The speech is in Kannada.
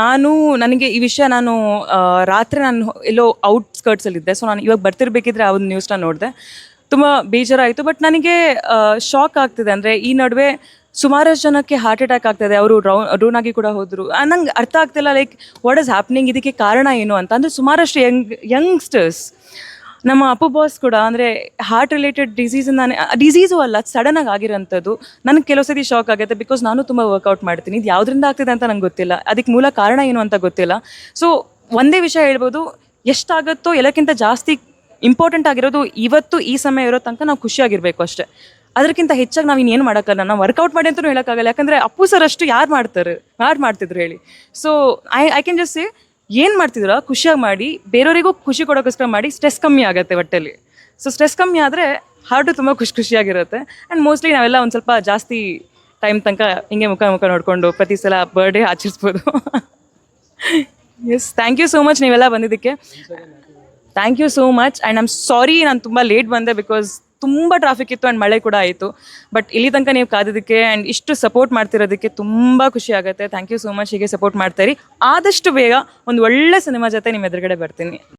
ನಾನು, ನನಗೆ ಈ ವಿಷಯ ನಾನು ರಾತ್ರಿ ನಾನು ಎಲ್ಲೋ ಔಟ್ಸ್ಕರ್ಟ್ಸಲ್ಲಿದ್ದೆ ಸೊ ನಾನು ಇವಾಗ ಬರ್ತಿರ್ಬೇಕಿದ್ರೆ ಆ ಒಂದು ನ್ಯೂಸ್ನ ನೋಡಿದೆ. ತುಂಬ ಬೇಜಾರಾಯಿತು. ಬಟ್ ನನಗೆ ಶಾಕ್ ಆಗ್ತಿದೆ. ಅಂದರೆ ಈ ನಡುವೆ ಸುಮಾರಷ್ಟು ಜನಕ್ಕೆ ಹಾರ್ಟ್ ಅಟ್ಯಾಕ್ ಆಗ್ತದೆ. ಅವರು ರೌ ಡೌನ್ ಆಗಿ ಕೂಡ ಹೋದರು. ನಂಗೆ ಅರ್ಥ ಆಗ್ತಿಲ್ಲ ಲೈಕ್ ವಾಟ್ ಇಸ್ ಹ್ಯಾಪ್ನಿಂಗ್ ಇದಕ್ಕೆ ಕಾರಣ ಏನು ಅಂತ. ಅಂದರೆ ಸುಮಾರಷ್ಟು ಯಂಗ್ ಯಂಗ್ಸ್ಟರ್ಸ್ ನಮ್ಮ ಅಪ್ಪು ಬಾಸ್ ಕೂಡ ಅಂದರೆ ಹಾರ್ಟ್ ರಿಲೇಟೆಡ್ ಡಿಸೀಸನ್ನ ಡಿಸೀಸು ಅಲ್ಲ ಸಡನ್ ಆಗಿ ಆಗಿರೋಂಥದ್ದು. ನನಗೆ ಕೆಲವು ಸತಿ ಶಾಕ್ ಆಗುತ್ತೆ ಬಿಕಾಸ್ ನಾನು ತುಂಬ ವರ್ಕೌಟ್ ಮಾಡ್ತೀನಿ. ಇದು ಯಾವುದರಿಂದ ಆಗ್ತಿದೆ ಅಂತ ನಂಗೆ ಗೊತ್ತಿಲ್ಲ. ಅದಕ್ಕೆ ಮೂಲ ಕಾರಣ ಏನು ಅಂತ ಗೊತ್ತಿಲ್ಲ. ಸೊ ಒಂದೇ ವಿಷಯ ಹೇಳ್ಬೋದು, ಎಷ್ಟಾಗುತ್ತೋ, ಎಲ್ಲಕ್ಕಿಂತ ಜಾಸ್ತಿ ಇಂಪಾರ್ಟೆಂಟ್ ಆಗಿರೋದು ಇವತ್ತು, ಈ ಸಮಯ ಇರೋ ತನಕ ನಾವು ಖುಷಿಯಾಗಿರಬೇಕು ಅಷ್ಟೇ. ಅದಕ್ಕಿಂತ ಹೆಚ್ಚಾಗಿ ನಾವು ಇನ್ನೇನು ಮಾಡೋಕ್ಕಲ್ಲ. ನಾವು ವರ್ಕೌಟ್ ಮಾಡಿ ಅಂತಲೂ ಹೇಳೋಕ್ಕಾಗಲ್ಲ. ಯಾಕಂದರೆ ಅಪ್ಪು ಸರ್ ಅಷ್ಟು ಯಾರು ಮಾಡ್ತಾರೆ? ಯಾರು ಮಾಡ್ತಿದ್ರು ಹೇಳಿ. So I I can just say ಏನು ಮಾಡ್ತಿದ್ರ ಖುಷಿಯಾಗಿ ಮಾಡಿ, ಬೇರೆಯವರಿಗೂ ಖುಷಿ ಕೊಡೋಕ್ಕೋಸ್ಕರ ಮಾಡಿ ಸ್ಟ್ರೆಸ್ ಕಮ್ಮಿ ಆಗುತ್ತೆ ಒಟ್ಟಲ್ಲಿ ಸೊ ಸ್ಟ್ರೆಸ್ ಕಮ್ಮಿ ಆದರೆ ಹಾರ್ಟು ತುಂಬ ಖುಷಿ ಖುಷಿಯಾಗಿರುತ್ತೆ. ಆ್ಯಂಡ್ ಮೋಸ್ಟ್ಲಿ ನಾವೆಲ್ಲ ಒಂದು ಸ್ವಲ್ಪ ಜಾಸ್ತಿ ಟೈಮ್ ತನಕ ಹಿಂಗೆ ಮುಖ ಮುಖ ನೋಡಿಕೊಂಡು ಪ್ರತಿ ಸಲ birthday ಆಚರಿಸ್ಬೋದು. Yes thank you so much ನೀವೆಲ್ಲ ಬಂದಿದ್ದಕ್ಕೆ. Thank you so much and I'm sorry ನಾನು ತುಂಬ ಲೇಟ್ ಬಂದೆ ಬಿಕಾಸ್ ತುಂಬ ಟ್ರಾಫಿಕ್ ಇತ್ತು ಆ್ಯಂಡ್ ಮಳೆ ಕೂಡ ಆಯಿತು. ಬಟ್ ಇಲ್ಲಿ ತನಕ ನೀವು ಕಾದಿದ್ದಕ್ಕೆ ಆ್ಯಂಡ್ ಇಷ್ಟು ಸಪೋರ್ಟ್ ಮಾಡ್ತಿರೋದಕ್ಕೆ ತುಂಬ ಖುಷಿ ಆಗುತ್ತೆ. ಥ್ಯಾಂಕ್ ಯು ಸೋ ಮಚ್ ಹೀಗೆ ಸಪೋರ್ಟ್ ಮಾಡ್ತಾರೆ ಆದಷ್ಟು ಬೇಗ ಒಂದು ಒಳ್ಳೆ ಸಿನಿಮಾ ಜೊತೆ ನಿಮ್ಮ ಎದುರುಗಡೆ ಬರ್ತೀನಿ.